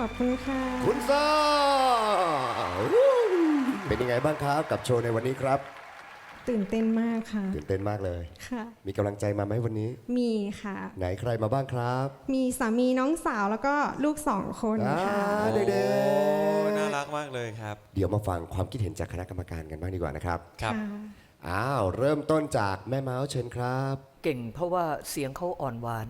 ขอบคุณค่ะ คุณซ่าเป็นยังไงบ้างครับกับโชว์ในวันนี้ครับ ตื่นเต้นมากค่ะ ตื่นเต้นมากเลย ค่ะ มีกำลังใจมาไหมวันนี้ มีค่ะ ไหนใครมาบ้างครับมีสามีน้องสาวแล้วก็ลูกสองคนอ่าค่ะ เด็กโอ้ๆน่ารักมากเลยครับเดี๋ยวมาฟังความคิดเห็นจากคณะกรรมการกันบ้างดีกว่านะครับ ครับค่ะอ้าว เริ่มต้นจากแม่เมาส์เชิญครับ เก่งเพราะว่าเสียงเขาอ่อนหวาน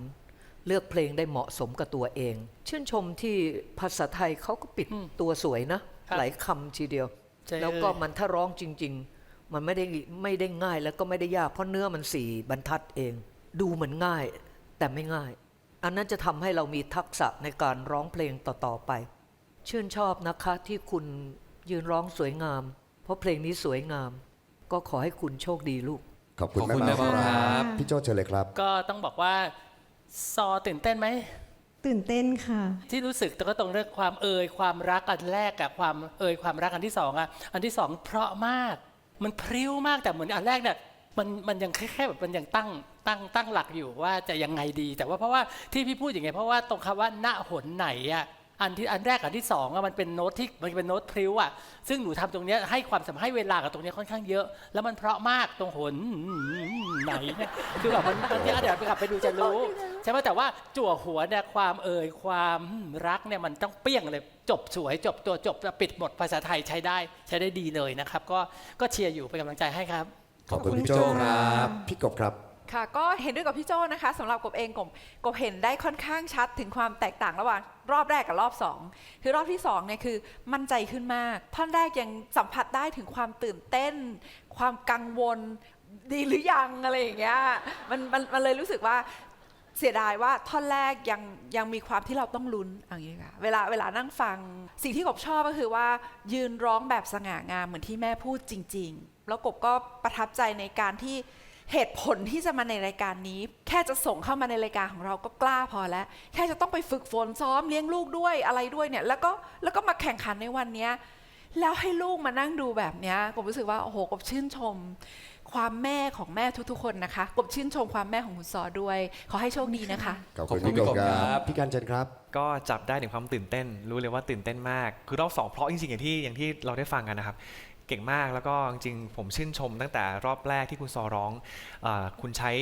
เลือกเพลงได้เหมาะสมกับตัวเอง ชื่นชมที่ภาษาไทยเขาก็ปิดตัวสวยนะครับหลายคำทีเดียวใช่แล้วก็เลยมันถ้าร้องจริง ๆ มันไม่ได้ไม่ได้ง่ายแล้วก็ไม่ได้ยากเพราะเนื้อมันสี่บรรทัดเอง ดูเหมือนง่ายแต่ไม่ง่าย อันนั้นจะทำให้เรามีทักษะในการร้องเพลงต่อๆไป ชื่นชอบนะคะที่คุณยืนร้องสวยงาม เพราะเพลงนี้สวยงาม ก็ขอให้คุณโชคดีลูกขอบคุณขอบแม่คุณเมาส์แม่เมาส์คครัรับบพี่โจเชิญเลยครับ ก็ต้องบอกว่า ซอตื่นเต้นไหม ตื่นเต้นค่ะ ที่รู้สึกแต่ก็ตรงเรื่องความเอ่ยความรักอันแรกกับความเอ่ยความรักอันที่สองอะอันที่สองเพราะมาก มันพริ้วมากแต่เหมือนอันแรกเนี่ยมันมันยังแค่แค่แบบมันยังตั้งตั้งตั้งหลักอยู่ว่าจะยังไงดี แต่ว่าเพราะว่าที่พี่พูดอย่างไงเพราะว่าตรงคำว่าณหนไหนอะ อันที่อันแรกอันที่สองอะมันเป็นโน้ตที่มันเป็นโน้ตพริ้วอะซึ่งหนูทำตรงเนี้ยให้ความสำคัญให้เวลากับตรงเนี้ยค่อนข้างเยอะ แล้วมันเพราะมากตรงหนไหนเนี่ยคือแบบมันมันที่เดี๋ยวไปกลับไปดูจะรู้ใช่ไหมแต่ว่าจั่วหัวเนี่ยความเอ่ยความรักเนี่ยมันต้องเปี้ยงเลยจบสวยจบตัวจบปิดหมดภาษาไทยใช้ได้ใช้ได้ดีเลยนะครับ ก็ก็เชียร์อยู่เป็นกำลังใจให้ครับ ขอบคุณขอบคุณพี่โจพี่โจ้คครัรับบพี่กบครับ ค่ะก็เห็นด้วยกับพี่โจ้นะคะสำหรับกบเองกบกบเห็นได้ค่อนข้างชัดถึงความแตกต่างระหว่างรอบแรกกับรอบสองคือรอบที่สองเนี่ยคือมั่นใจขึ้นมาก ท่อนแรกยังสัมผัสได้ถึงความตื่นเต้น ความกังวลดีหรือยังอะไรอย่างเงี้ยมันมันมันเลยรู้สึกว่าเสียดายว่าท่อนแรกยังยังมีความที่เราต้องลุ้นอย่างนี้ค่ะเวลาเวลานั่งฟังสิ่งที่กบชอบก็คือว่า ยืนร้องแบบสง่างามเหมือนที่แม่พูดจริง ๆ แล้วกบก็ประทับใจในการที่ เหตุผลที่จะมาในรายการนี้ แค่จะส่งเข้ามาในรายการของเราก็กล้าพอแล้ว แค่จะต้องไปฝึกฝนซ้อมเลี้ยงลูกด้วยอะไรด้วยเนี่ย แล้วก็แล้วก็มาแข่งขันในวันเนี้ยแล้วให้ลูกมานั่งดูแบบเนี้ยกบรู้สึกว่าโอ้โหกบชื่นชม ความแม่ของแม่ทุกๆคนนะคะกบชื่นชมความแม่ของคุณซอด้วย ขอให้โชคดีนะคะ ขอบขอบคุณคุณพี่กบพี่กบคครัรับบพี่การเชิญครับ ก็จับได้ถึงความตื่นเต้น รู้เลยว่าตื่นเต้นมาก คือรอบสองเพราะจริงๆอย่างที่อย่างที่เราได้ฟังกันนะครับ เก่งมากแล้วก็จริงๆผมชื่นชมตั้งแต่รอบแรกที่คุณซอร้องอคุณใช้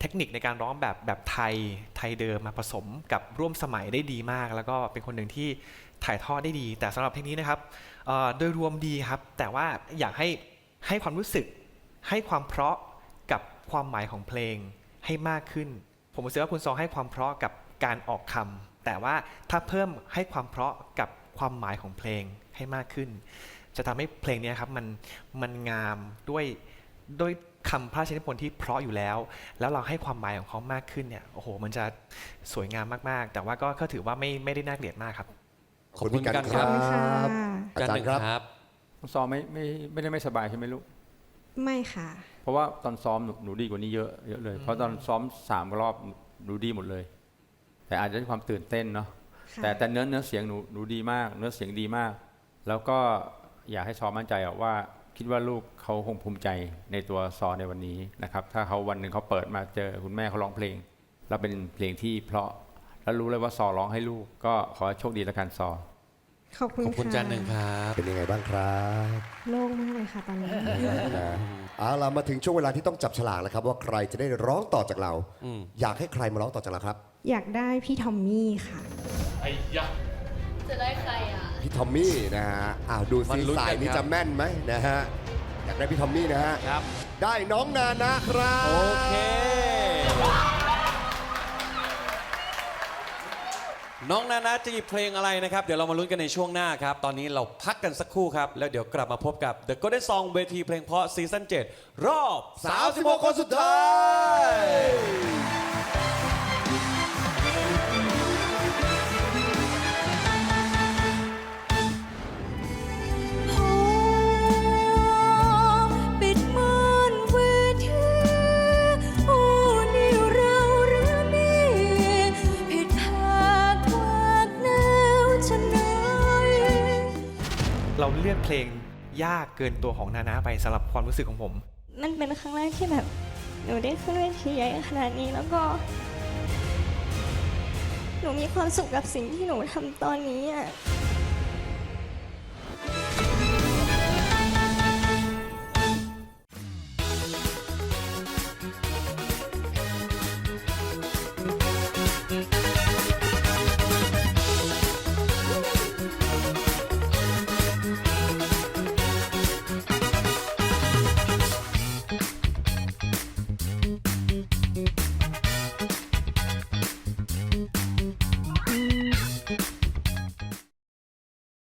เทคนิคในการร้องแบบแบบไทยไทยเดิมมาผสมกับร่วมสมัยได้ดีมาก แล้วก็เป็นคนหนึ่งที่ถ่ายทอดได้ดี แต่สำหรับเพลงนี้นะครับโดยรวมดีครับ แต่ว่าอยากให้ให้ความรู้สึกให้ความเพราะกับความหมายของเพลงให้มากขึ้น ผมรู้สึกว่าคุณซอให้ความเพราะกับการออกคำแต่ว่าถ้าเพิ่มให้ความเพราะกับความหมายของเพลงให้มากขึ้น จะทำให้เพลงเนี้ยครับมันมันงามด้วยด้วยคำพระราชนิพนธ์ที่เพราะอยู่แล้ว แล้วเราให้ความหมายของเขามากขึ้นเนี่ยโอ้โห มันจะสวยงามมากๆ แต่ว่าก็ก็ถือว่าไม่ไม่ได้น่าเกลียดมากครับ ขอบคุณพี่กันคครัรับอาการจารหนึ่ย์งครับครับซ้อมไม่ไม่ไม่ได้ไม่สบายใช่ไหมลูกไม่ค่ะ เพราะว่าตอนซ้อมหนูหนูดีกว่านี้เยอะเยอะเลย เพราะตอนซ้อมสามรอบหนูดีหมดเลย แต่อาจจะด้วยความตื่นเต้นเนาะค่ะแต่แต่เนื้อเนื้อเสียงหนูหนูดีมาก เนื้อเสียงดีมาก แล้วก็ อยากให้ซอมั่นใจอะว่าคิดว่าลูกเขาคงภูมิใจในตัวซอในวันนี้นะครับ ถ้าเขาวันหนึ่งเขาเปิดมาเจอคุณแม่เขาร้องเพลง แล้วเป็นเพลงที่เพราะแล้วรู้เลยว่าซอร้องให้ลูก ก็ขอให้โชคดีแล้วกันซอขอบคุณขอบคุณค่ะจานหนึ่งครับเป็นยังไงบ้างครับโล่งมากเลยค่ะตอนนี้นะเอาล่ะมาถึงช่วงเวลาที่ต้องจับฉลากแล้วครับ ว่าใครจะได้ร้องต่อจากเราอืมอยากให้ใครมาร้องต่อจากเราครับ อยากได้พี่ทอมมี่ค่ะ จะได้ใครอะ พี่ทอมมี่นะฮะอ้าวดูมันซีลุ้นกันสายนี้ครับจะแม่นไหมนะฮะอยากได้พี่ทอมมี่นะฮะครับ ได้น้องนานะครับโอเค น้องนานาจะหยิบเพลงอะไรนะครับ เดี๋ยวเรามาลุ้นกันในช่วงหน้าครับ ตอนนี้เราพักกันสักครู่ครับ แล้วเดี๋ยวกลับมาพบกับ The Golden Song เวทีเพลงเพราะซีซั่น7รอบ 36 คนสุดท้ายพ เราเลือกเพลงยากเกินตัวของนานาไปสำหรับความรู้สึกของผม มันเป็นครั้งแรกที่แบบหนูได้ขึ้นเวทีใหญ่ขนาดนี้แล้วก็หนูมีความสุขกับสิ่งที่หนูทำตอนนี้อะ